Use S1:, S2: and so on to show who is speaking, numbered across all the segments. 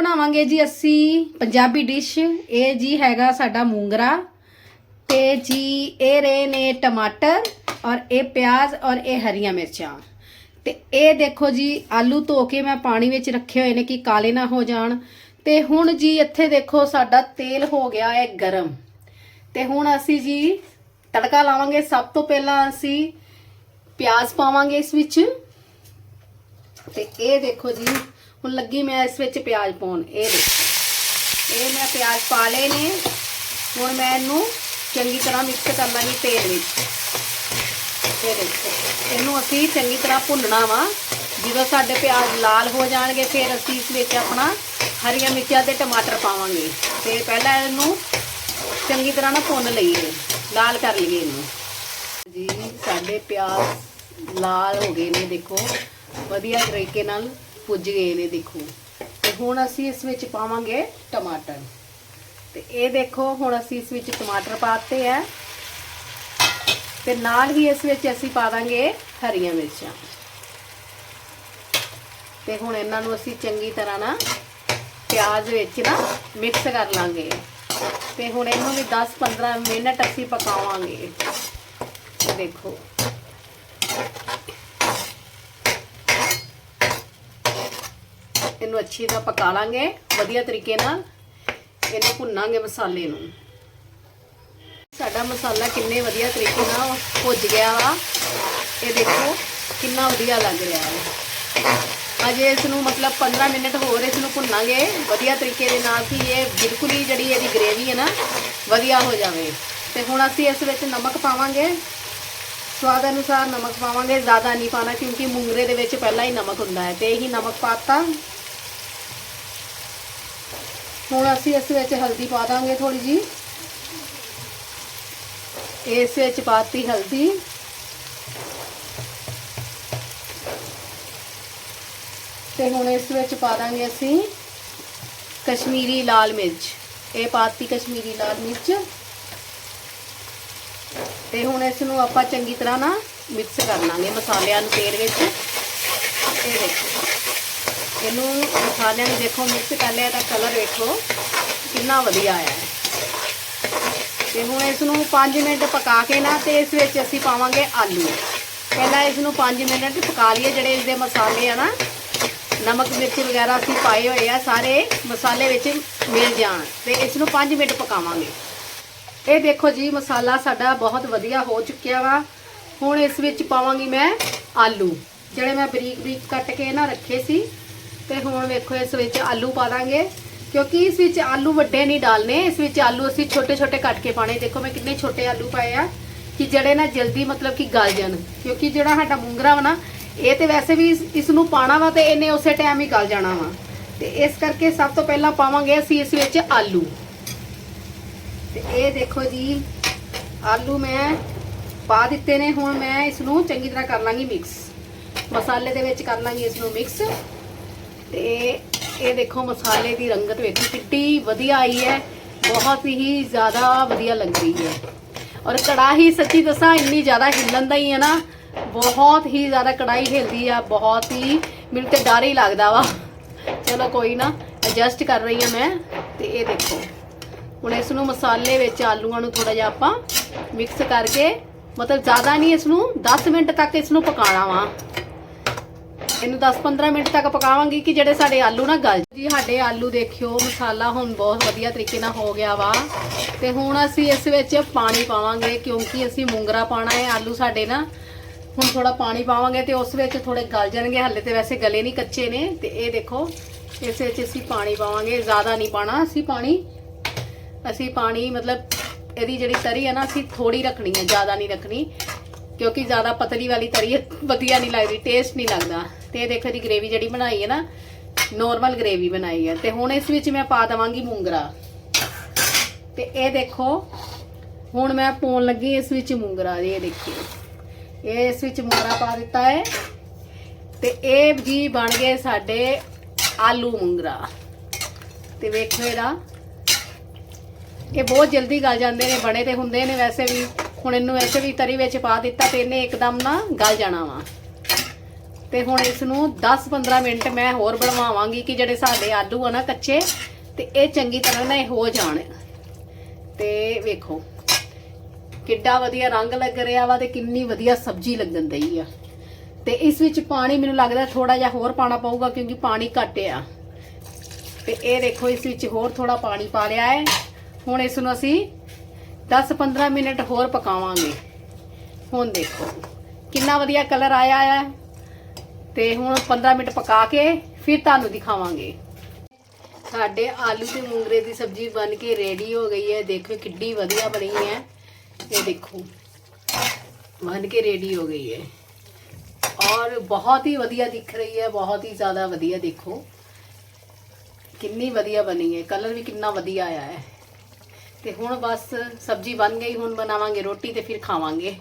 S1: ਬਣਾਵਾਂਗੇ ਜੀ ਅਸੀਂ ਪੰਜਾਬੀ ਡਿਸ਼। ਇਹ ਜੀ ਹੈਗਾ ਸਾਡਾ ਮੂੰਗਰਾ ਤੇ ਜੀ ਇਹ ਰਹੇ ਨੇ ਟਮਾਟਰ ਔਰ ਇਹ ਪਿਆਜ਼ ਔਰ ਇਹ ਹਰੀਆਂ ਮਿਰਚਾਂ। ਤੇ ਇਹ ਦੇਖੋ ਜੀ, ਆਲੂ ਧੋ ਕੇ ਮੈਂ ਪਾਣੀ ਵਿੱਚ ਰੱਖੇ ਹੋਏ ਨੇ ਕਿ ਕਾਲੇ ਨਾ ਹੋ ਜਾਣ। ਤੇ ਹੁਣ ਜੀ ਇੱਥੇ ਦੇਖੋ ਸਾਡਾ ਤੇਲ ਹੋ ਗਿਆ ਹੈ ਗਰਮ। ਤੇ ਹੁਣ ਅਸੀਂ ਜੀ ਤੜਕਾ ਲਾਵਾਂਗੇ। ਸਭ ਤੋਂ ਪਹਿਲਾਂ ਅਸੀਂ ਪਿਆਜ਼ ਪਾਵਾਂਗੇ ਇਸ ਵਿੱਚ। ਤੇ ਇਹ ਦੇਖੋ ਜੀ ਹੁਣ ਲੱਗੀ ਮੈਂ ਇਸ ਵਿੱਚ ਪਿਆਜ਼ ਪਾਉਣ, ਇਹ ਦੇਖੋ। ਇਹ ਮੈਂ ਪਿਆਜ਼ ਪਾ ਲਏ ਨੇ। ਹੁਣ ਮੈਂ ਇਹਨੂੰ ਚੰਗੀ ਤਰ੍ਹਾਂ ਮਿਕਸ ਕਰ ਲਾਂਗੀ ਤੇਲ ਵਿੱਚ। ਇਹ ਦੇਖੋ। ਇਹਨੂੰ ਅਸੀਂ ਚੰਗੀ ਤਰ੍ਹਾਂ ਭੁੰਨਣਾ ਵਾ। ਜਦੋਂ ਸਾਡੇ ਪਿਆਜ਼ ਲਾਲ ਹੋ ਜਾਣਗੇ, ਫਿਰ ਅਸੀਂ ਇਸ ਵਿੱਚ ਆਪਣਾ ਹਰੀਆਂ ਮਿਰਚਾਂ ਤੇ ਟਮਾਟਰ ਪਾਵਾਂਗੇ। ਤੇ ਪਹਿਲਾਂ ਇਹਨੂੰ ਚੰਗੀ ਤਰ੍ਹਾਂ ਨਾ ਭੁੰਨ ਲਈਏ। ਲਾਲ ਕਰ ਲਈਏ ਇਹਨੂੰ। ਜੀ, ਸਾਡੇ ਪਿਆਜ਼ ਲਾਲ ਹੋ ਗਏ ਨੇ, ਦੇਖੋ। ਵਧੀਆ ਤਰੀਕੇ ਨਾਲ ਪੁੱਜ ਗਏ ਨੇ ਦੇਖੋ। ਤੇ ਹੁਣ ਅਸੀਂ ਇਸ ਵਿੱਚ ਪਾਵਾਂਗੇ ਟਮਾਟਰ। ਤੇ ਇਹ ਦੇਖੋ, ਹੁਣ ਅਸੀਂ ਇਸ ਵਿੱਚ ਟਮਾਟਰ ਪਾਤੇ ਆ। ਤੇ ਨਾਲ ਹੀ ਇਸ ਵਿੱਚ ਅਸੀਂ ਪਾ ਦਾਂਗੇ ਹਰੀਆਂ ਮਿਰਚਾਂ। ਤੇ ਹੁਣ ਇਹਨਾਂ ਨੂੰ ਅਸੀਂ ਚੰਗੀ ਤਰ੍ਹਾਂ ਨਾ ਪਿਆਜ਼ ਵਿੱਚ ਨਾ ਮਿਕਸ ਕਰ ਲਾਂਗੇ। ਤੇ ਹੁਣ ਇਹਨੂੰ ਵੀ 10-15 ਮਿੰਟ ਅਸੀਂ ਪਕਾਵਾਂਗੇ। ਦੇਖੋ ਇਹਨੂੰ ਅੱਛੀ ਤਰ੍ਹਾਂ ਪਕਾ ਲਾਂਗੇ, ਵਧੀਆ ਤਰੀਕੇ ਨਾਲ। ਇਹਨੂੰ ਭੁੰਨਾਂਗੇ ਮਸਾਲੇ ਨੂੰ। ਸਾਡਾ ਮਸਾਲਾ ਕਿੰਨੇ ਵਧੀਆ ਤਰੀਕੇ ਨਾਲ ਭੁੱਜ ਗਿਆ ਵਾ। ਇਹ ਦੇਖੋ, ਕਿੰਨਾ ਵਧੀਆ ਲੱਗ ਰਿਹਾ ਹੈ। ਅਜੇ ਇਸ ਨੂੰ ਮਤਲਬ 15 ਮਿੰਟ ਹੋਰ ਇਸ ਨੂੰ ਭੁੰਨਾਂਗੇ। ਵਧੀਆ ਤਰੀਕੇ ਦੇ ਨਾਲ ਕਿ ਇਹ ਬਿਲਕੁਲ ਹੀ ਜਿਹੜੀ ਇਹਦੀ ਗ੍ਰੇਵੀ ਹੈ ਨਾ, ਵਧੀਆ ਹੋ ਜਾਵੇ। ਤੇ ਹੁਣ ਅਸੀਂ ਇਸ ਵਿੱਚ ਨਮਕ ਪਾਵਾਂਗੇ। ਸਵਾਦ ਅਨੁਸਾਰ ਨਮਕ ਪਾਵਾਂਗੇ। ਜ਼ਿਆਦਾ ਨਹੀਂ ਪਾਣਾ ਕਿਉਂਕਿ ਮੂੰਗਰੇ ਦੇ ਵਿੱਚ ਪਹਿਲਾਂ ਹੀ ਨਮਕ ਹੁੰਦਾ ਹੈ ਤੇ ਇਹੀ ਨਮਕ ਪਾਤਾ ਹੁਣ ਅਸੀਂ ਇਸ ਵਿੱਚ ਹਲਦੀ ਪਾ ਦਾਂਗੇ ਥੋੜੀ ਜੀ ਇਸ ਵਿੱਚ ਪਾਤੀ ਹਲਦੀ। ਤੇ ਹੁਣ ਇਸ ਵਿੱਚ ਪਾ ਦਾਂਗੇ ਅਸੀਂ ਕਸ਼ਮੀਰੀ ਲਾਲ ਮਿਰਚ। ਇਹ ਪਾਤੀ ਕਸ਼ਮੀਰੀ ਲਾਲ ਮਿਰਚ। ਤੇ ਹੁਣ ਇਸ ਨੂੰ ਆਪਾਂ ਚੰਗੀ ਤਰ੍ਹਾਂ ਨਾ ਮਿਕਸ ਕਰ ਲਾਂਗੇ ਮਸਾਲਿਆਂ ਨੂੰ ਤੇਲ ਵਿੱਚ। ਇਹ ਦੇਖੋ। ਇਹਨੂੰ ਮਸਾਲਿਆਂ ਨੂੰ ਦੇਖੋ ਮਿਕਸ ਕਰ ਲਿਆ ਤਾਂ ਕਲਰ ਵੇਖੋ, ਕਿੰਨਾ ਵਧੀਆ ਆਇਆ ਹੈ। ਤੇ ਹੁਣ ਇਸ ਨੂੰ 5 ਮਿੰਟ ਪਕਾ ਕੇ ਨਾ, ਤੇ ਇਸ ਵਿੱਚ ਅਸੀਂ ਪਾਵਾਂਗੇ ਆਲੂ। ਪਹਿਲਾਂ ਇਸ ਨੂੰ 5 ਮਿੰਟ ਪਕਾ ਲਈਏ, ਜਿਹੜੇ ਇਸ ਦੇ ਮਸਾਲੇ ਆ ਨਾ, ਨਮਕ, ਮਿਰਚ ਵਗੈਰਾ ਅਸੀਂ ਪਾਏ ਹੋਏ ਆ, ਸਾਰੇ ਮਸਾਲੇ ਵਿੱਚ ਮਿਲ ਜਾਣ। ਤੇ ਇਸ ਨੂੰ 5 ਮਿੰਟ ਪਕਾਵਾਂਗੇ। ਇਹ ਦੇਖੋ ਜੀ, ਮਸਾਲਾ ਸਾਡਾ ਬਹੁਤ ਵਧੀਆ ਹੋ ਚੁੱਕਿਆ ਵਾ। ਹੁਣ ਇਸ ਵਿੱਚ ਪਾਵਾਂਗੀ ਮੈਂ ਆਲੂ, ਜਿਹੜੇ ਮੈਂ ਬਰੀਕ ਬਰੀਕ ਕੱਟ ਕੇ ਨਾ ਰੱਖੇ ਸੀ। ਤੇ ਹੁਣ ਵੇਖੋ ਇਸ ਵਿੱਚ ਆਲੂ ਪਾ ਦਾਂਗੇ, ਕਿਉਂਕਿ ਇਸ ਵਿੱਚ ਆਲੂ ਵੱਡੇ ਨਹੀਂ ਡਾਲਨੇ, ਇਸ ਵਿੱਚ ਆਲੂ ਅਸੀਂ ਛੋਟੇ ਛੋਟੇ ਕੱਟ ਕੇ ਪਾਣੇ ਦੇਖੋ ਮੈਂ ਕਿੰਨੇ ਛੋਟੇ ਆਲੂ ਪਾਏ ਆ ਕਿ ਜਿਹੜੇ ਨਾ ਜਲਦੀ ਮਤਲਬ ਕਿ ਗਲ ਜਾਣ, ਕਿਉਂਕਿ ਜਿਹੜਾ ਸਾਡਾ ਮੂੰਗਰਾ ਵਾ ਨਾ, ਇਹ ਤੇ ਵੈਸੇ ਵੀ ਇਸ- ਇਸ ਨੂੰ ਪਾਣਾ ਵਾ ਤੇ ਇਹਨੇ ਉਸੇ ਟਾਈਮ ਹੀ ਗਲ ਜਾਣਾ ਵਾ। ਤੇ ਇਸ ਕਰਕੇ ਸਭ ਤੋਂ ਪਹਿਲਾਂ ਪਾਵਾਂਗੇ ਅਸੀਂ ਇਸ ਵਿੱਚ ਆਲੂ। ਤੇ ਇਹ ਦੇਖੋ ਜੀ, ਆਲੂ ਮੈਂ ਪਾ ਦਿੱਤੇ ਨੇ, ਹੁਣ ਮੈਂ ਇਸ ਨੂੰ ਚੰਗੀ ਤਰ੍ਹਾਂ ਕਰ ਲਾਂਗੀ ਮਿਕਸ ਮਸਾਲੇ ਦੇ ਵਿੱਚ ਕਰ ਲਾਂਗੀ ਇਸ ਨੂੰ ਮਿਕਸ ਤੇ ਇਹ ਦੇਖੋ ਮਸਾਲੇ ਦੀ ਰੰਗਤ ਵੇਖੋ, ਕਿੱਡੀ ਵਧੀਆ ਆਈ ਹੈ। ਬਹੁਤ ਹੀ ਜ਼ਿਆਦਾ ਵਧੀਆ ਲੱਗ ਰਹੀ ਹੈ। ਔਰ ਕੜਾਹੀ ਸੱਚੀ ਦੱਸਾਂ, ਇੰਨੀ ਜ਼ਿਆਦਾ ਹਿੱਲਣ ਦਾ ਹੀ ਹੈ ਨਾ, ਬਹੁਤ ਹੀ ਜ਼ਿਆਦਾ ਕੜਾਈ ਹਿਲਦੀ ਆ, ਬਹੁਤ ਹੀ, ਮੈਨੂੰ ਤੇ ਡਰ ਹੀ ਲੱਗਦਾ ਵਾ। ਚਲੋ ਕੋਈ ਨਾ ਐਡਜਸਟ ਕਰ ਰਹੀ ਹਾਂ ਮੈਂ, ਤੇ ਇਹ ਦੇਖੋ। ਹੁਣ ਇਸ ਨੂੰ ਮਸਾਲੇ ਵਿੱਚ ਆਲੂਆਂ ਨੂੰ ਥੋੜਾ ਜਿਹਾ ਆਪਾਂ ਮਿਕਸ ਕਰਕੇ, ਮਤਲਬ ਜ਼ਿਆਦਾ ਨਹੀਂ ਇਸ ਨੂੰ 10 ਮਿੰਟ ਤੱਕ ਇਸ ਨੂੰ ਪਕਾਉਣਾ ਵਾ। ਇਹਨੂੰ 10-15 ਮਿੰਟ ਤੱਕ ਪਕਾਵਾਂਗੀ ਕਿ ਜਿਹੜੇ ਸਾਡੇ ਆਲੂ ਨਾ ਗਲ ਜੀ, ਸਾਡੇ ਆਲੂ ਦੇਖਿਓ, ਮਸਾਲਾ ਹੁਣ ਬਹੁਤ ਵਧੀਆ ਤਰੀਕੇ ਨਾਲ ਹੋ ਗਿਆ ਵਾ। ਤੇ ਹੁਣ ਅਸੀਂ ਇਸ ਵਿੱਚ ਪਾਣੀ ਪਾਵਾਂਗੇ, ਕਿਉਂਕਿ ਅਸੀਂ ਮੂੰਗਰਾ ਪਾਣਾ ਹੈ ਆਲੂ ਸਾਡੇ ਨਾ। ਹੁਣ ਥੋੜਾ ਪਾਣੀ ਪਾਵਾਂਗੇ ਤੇ ਉਸ ਵਿੱਚ ਥੋੜੇ ਗਲ ਜਾਣਗੇ। ਹੱਲੇ ਤੇ ਵੈਸੇ ਗਲੇ ਨਹੀਂ ਕੱਚੇ ਨੇ। ਤੇ ਇਹ ਦੇਖੋ, ਇਸ ਵਿੱਚ ਅਸੀਂ ਪਾਣੀ ਪਾਵਾਂਗੇ। ਜ਼ਿਆਦਾ ਨਹੀਂ ਪਾਣਾ ਅਸੀਂ ਪਾਣੀ। ਅਸੀਂ ਪਾਣੀ ਮਤਲਬ ਇਹਦੀ ਜਿਹੜੀ ਤਰੀ ਹੈ ਨਾ, ਅਸੀਂ ਥੋੜੀ ਰੱਖਣੀ ਹੈ, ਜ਼ਿਆਦਾ ਨਹੀਂ ਰੱਖਣੀ। ਕਿਉਂਕਿ ਜ਼ਿਆਦਾ ਪਤਲੀ ਵਾਲੀ ਤਰੀ ਵਧੀਆ ਨਹੀਂ ਲੱਗਦੀ ਟੇਸਟ ਨਹੀਂ ਲੱਗਦਾ। ਤੇ ਇਹ ਦੇਖੋ ਦੀ ਗ੍ਰੇਵੀ ਜਿਹੜੀ ਬਣਾਈ ਹੈ ਨਾ ਨੋਰਮਲ ਗ੍ਰੇਵੀ ਬਣਾਈ ਹੈ। ਤੇ ਹੁਣ ਇਸ ਵਿੱਚ ਮੈਂ ਪਾ ਦਵਾਂਗੀ ਮੂੰਗਰਾ। ਤੇ ਇਹ ਦੇਖੋ, ਹੁਣ ਮੈਂ ਪਾਉਣ ਲੱਗੀ ਇਸ ਵਿੱਚ ਮੂੰਗਰਾ, ਇਹ ਦੇਖਿਓ। ਇਹ ਇਸ ਵਿੱਚ ਮੂੰਗਰਾ ਪਾ ਦਿੱਤਾ ਹੈ। ਤੇ ਇਹ ਜੀ ਬਣ ਗਏ ਸਾਡੇ ਆਲੂ ਮੂੰਗਰਾ। ਤੇ ਵੇਖੋ ਇਹਦਾ। ਇਹ ਬਹੁਤ ਜਲਦੀ ਗਲ ਜਾਂਦੇ ਨੇ, ਬਣੇ ਤੇ ਹੁੰਦੇ ਨੇ ਵੈਸੇ ਵੀ। ਹੁਣ ਇਹਨੂੰ ਵੈਸੇ ਵੀ ਤਰੀ ਵਿੱਚ ਪਾ ਦਿੱਤਾ ਤੇ ਇਹਨੇ ਇੱਕਦਮ ਨਾ ਗਲ ਜਾਣਾ ਵਾ। ਤੇ ਹੁਣ ਇਸ ਨੂੰ 10-15 ਮਿੰਟ ਮੈਂ ਹੋਰ ਬਣਵਾਵਾਂਗੀ ਕਿ ਜਿਹੜੇ ਸਾਡੇ ਆਲੂ ਆ ਨਾ ਕੱਚੇ, ਤੇ ਇਹ ਚੰਗੀ ਤਰ੍ਹਾਂ ਨਾ ਇਹ ਹੋ ਜਾਣ। ਤੇ ਵੇਖੋ, ਕਿੱਡਾ ਵਧੀਆ ਰੰਗ ਲੱਗ ਰਿਹਾ ਵਾ ਤੇ ਕਿੰਨੀ ਵਧੀਆ ਸਬਜ਼ੀ ਲੱਗਣ ਦਈ ਆ। ਤੇ ਇਸ ਵਿੱਚ ਪਾਣੀ ਮੈਨੂੰ ਲੱਗਦਾ ਥੋੜਾ ਜਿਹਾ ਹੋਰ ਪਾਣਾ ਪਊਗਾ ਕਿਉਂਕਿ ਪਾਣੀ ਘੱਟ ਆ। ਤੇ ਇਹ ਦੇਖੋ ਇਸ ਵਿੱਚ ਹੋਰ ਥੋੜਾ ਪਾਣੀ ਪਾ ਲਿਆ ਹੈ। ਹੁਣ ਇਸ ਨੂੰ ਅਸੀਂ 10-15 ਮਿੰਟ ਹੋਰ ਪਕਾਵਾਂਗੇ। ਹੁਣ ਦੇਖੋ, ਕਿੰਨਾ ਵਧੀਆ ਕਲਰ ਆਇਆ ਹੈ। ਤੇ ਹੁਣ 15 ਮਿੰਟ ਪਕਾ ਕੇ ਫਿਰ ਤੁਹਾਨੂੰ ਦਿਖਾਵਾਂਗੇ। ਸਾਡੇ ਆਲੂ ਤੇ ਮੂੰਗਰੇ ਦੀ ਸਬਜ਼ੀ ਬਣ ਕੇ ਰੈਡੀ ਹੋ ਗਈ ਹੈ। ਦੇਖੋ, ਕਿੱਡੀ ਵਧੀਆ ਬਣੀ ਹੈ। ਇਹ ਦੇਖੋ, ਬਣ ਕੇ ਰੈਡੀ ਹੋ ਗਈ ਹੈ। ਔਰ ਬਹੁਤ ਹੀ ਵਧੀਆ ਦਿਖ ਰਹੀ ਹੈ। ਬਹੁਤ ਹੀ ਜ਼ਿਆਦਾ ਵਧੀਆ ਦੇਖੋ। ਕਿੰਨੀ ਵਧੀਆ ਬਣੀ ਹੈ। ਕਲਰ ਵੀ ਕਿੰਨਾ ਵਧੀਆ ਆਇਆ ਹੈ। ਤੇ ਹੁਣ ਬਸ ਸਬਜ਼ੀ ਬਣ ਗਈ, ਹੁਣ ਬਣਾਵਾਂਗੇ ਰੋਟੀ ਤੇ ਫਿਰ ਖਾਵਾਂਗੇ।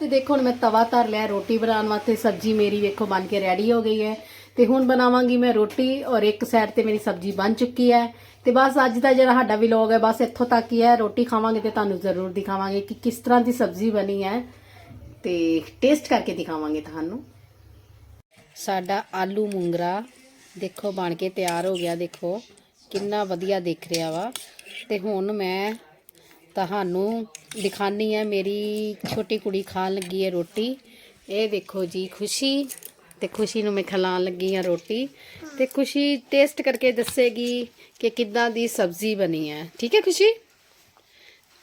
S1: ਤੇ ਦੇਖੋ ਹੁਣ ਮੈਂ ਤਵਾ ਧਰ ਲਿਆ, ਰੋਟੀ ਬਣਾਉਣ ਵਾਸਤੇ ਸਬਜ਼ੀ ਮੇਰੀ ਵੇਖੋ ਬਣ ਕੇ ਰੈਡੀ ਹੋ ਗਈ ਹੈ। ਤੇ ਹੁਣ ਬਣਾਵਾਂਗੀ ਮੈਂ ਰੋਟੀ ਔਰ ਇੱਕ ਸਾਈਡ ਤੇ ਮੇਰੀ ਸਬਜ਼ੀ ਬਣ ਚੁੱਕੀ ਹੈ। ਤੇ ਬਸ ਅੱਜ ਦਾ ਜਿਹੜਾ ਸਾਡਾ ਵਲੌਗ ਹੈ, ਬਸ ਇੱਥੋਂ ਤੱਕ ਹੀ ਹੈ। ਰੋਟੀ ਖਾਵਾਂਗੇ ਤੇ ਤੁਹਾਨੂੰ ਜ਼ਰੂਰ ਦਿਖਾਵਾਂਗੇ ਕਿ ਕਿਸ ਤਰ੍ਹਾਂ ਦੀ ਸਬਜ਼ੀ ਬਣੀ ਹੈ। ਤੇ ਟੇਸਟ ਕਰਕੇ ਦਿਖਾਵਾਂਗੇ ਤੁਹਾਨੂੰ। ਸਾਡਾ ਆਲੂ ਮੂੰਗਰਾ ਦੇਖੋ ਬਣ ਕੇ ਤਿਆਰ ਹੋ ਗਿਆ, ਦੇਖੋ। ਕਿੰਨਾ ਵਧੀਆ ਦਿਖ ਰਿਹਾ ਵਾ। ਤੇ ਹੁਣ ਮੈਂ ਤੁਹਾਨੂੰ ਦਿਖਾਨੀ ਹੈ ਮੇਰੀ ਛੋਟੀ ਕੁੜੀ ਖਾਣ ਲੱਗੀ ਹੈ ਰੋਟੀ। ਇਹ ਦੇਖੋ ਜੀ, ਖੁਸ਼ੀ ਤੇ ਖੁਸ਼ੀ ਨੂੰ ਮੈਂ ਖਿਲਾਉਣ ਲੱਗੀ ਹਾਂ ਰੋਟੀ ਤੇ ਖੁਸ਼ੀ ਟੇਸਟ ਕਰਕੇ ਦੱਸੇਗੀ ਕਿ ਕਿੱਦਾਂ ਦੀ ਸਬਜ਼ੀ ਬਣੀ ਹੈ ਠੀਕ ਹੈ ਖੁਸ਼ੀ?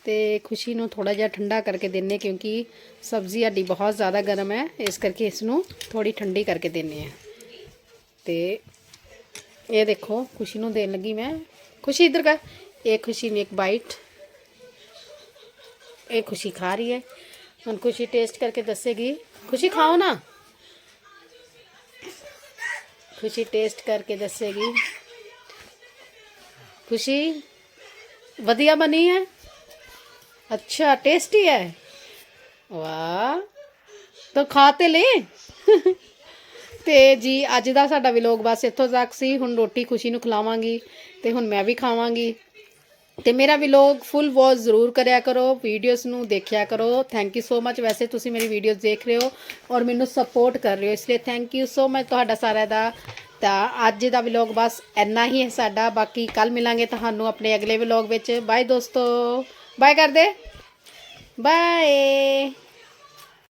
S1: ਤੇ ਖੁਸ਼ੀ ਨੂੰ ਥੋੜਾ ਜਿਹਾ ਠੰਡਾ ਕਰਕੇ ਦਿੰਨੇ ਕਿਉਂਕਿ ਸਬਜ਼ੀ ਸਾਡੀ ਬਹੁਤ ਜ਼ਿਆਦਾ ਗਰਮ ਹੈ, ਇਸ ਕਰਕੇ ਇਸ ਨੂੰ ਥੋੜੀ ਠੰਡੀ ਕਰਕੇ ਦਿੰਨੇ ਆ। ਤੇ ਇਹ ਦੇਖੋ, ਖੁਸ਼ੀ ਨੂੰ ਦੇਣ ਲੱਗੀ ਮੈਂ। ਖੁਸ਼ੀ ਇਧਰ ਕਰ। ਇਹ ਖੁਸ਼ੀ ਨੇ ਇੱਕ ਬਾਈਟ ਇਹ ਖੁਸ਼ੀ ਖਾ ਰਹੀ ਹੈ ਹੁਣ ਖੁਸ਼ੀ ਟੇਸਟ ਕਰਕੇ ਦੱਸੇਗੀ ਖੁਸ਼ੀ ਖਾਓ ਨਾ ਖੁਸ਼ੀ ਟੇਸਟ ਕਰਕੇ ਦੱਸੇਗੀ ਖੁਸ਼ੀ ਵਧੀਆ ਬਣੀ ਹੈ अच्छा टेस्टी है ਵਾਹ ਤਾਂ ਖਾ ਤੇ ਲੈ ਤੇ ਜੀ ਅੱਜ ਦਾ ਸਾਡਾ ਵਲੌਗ ਬਸ ਇੱਥੋਂ ਤੱਕ ਸੀ ਹੁਣ ਰੋਟੀ ਖੁਸ਼ੀ ਨੂੰ ਖਿਲਾਵਾਂਗੀ ਤੇ ਹੁਣ ਮੈਂ ਵੀ ਖਾਵਾਂਗੀ ਤੇ ਮੇਰਾ ਵਲੌਗ ਫੁੱਲ ਵਾਚ ਜ਼ਰੂਰ ਕਰਿਆ ਕਰੋ ਵੀਡੀਓਜ਼ ਨੂੰ ਦੇਖਿਆ ਕਰੋ। ਥੈਂਕ ਯੂ ਸੋ ਮਚ ਵੈਸੇ ਤੁਸੀਂ ਮੇਰੀ ਵੀਡੀਓਜ਼ ਦੇਖ ਰਹੇ ਹੋ ਔਰ ਮੈਨੂੰ ਸਪੋਰਟ ਕਰ ਰਹੇ ਹੋ, ਇਸ ਲਈ ਥੈਂਕ ਯੂ ਸੋ ਮਚ ਤੁਹਾਡਾ ਸਾਰਿਆਂ ਦਾ। ਤਾਂ ਅੱਜ ਦਾ ਵਲੌਗ ਬਸ ਇੰਨਾ ਹੀ ਹੈ ਸਾਡਾ। ਬਾਕੀ ਕੱਲ ਮਿਲਾਂਗੇ ਤੁਹਾਨੂੰ ਆਪਣੇ ਅਗਲੇ ਵਲੌਗ ਵਿੱਚ। ਬਾਏ ਦੋਸਤੋ। ਬਾਏ ਕਰਦੇ। ਬਾਏ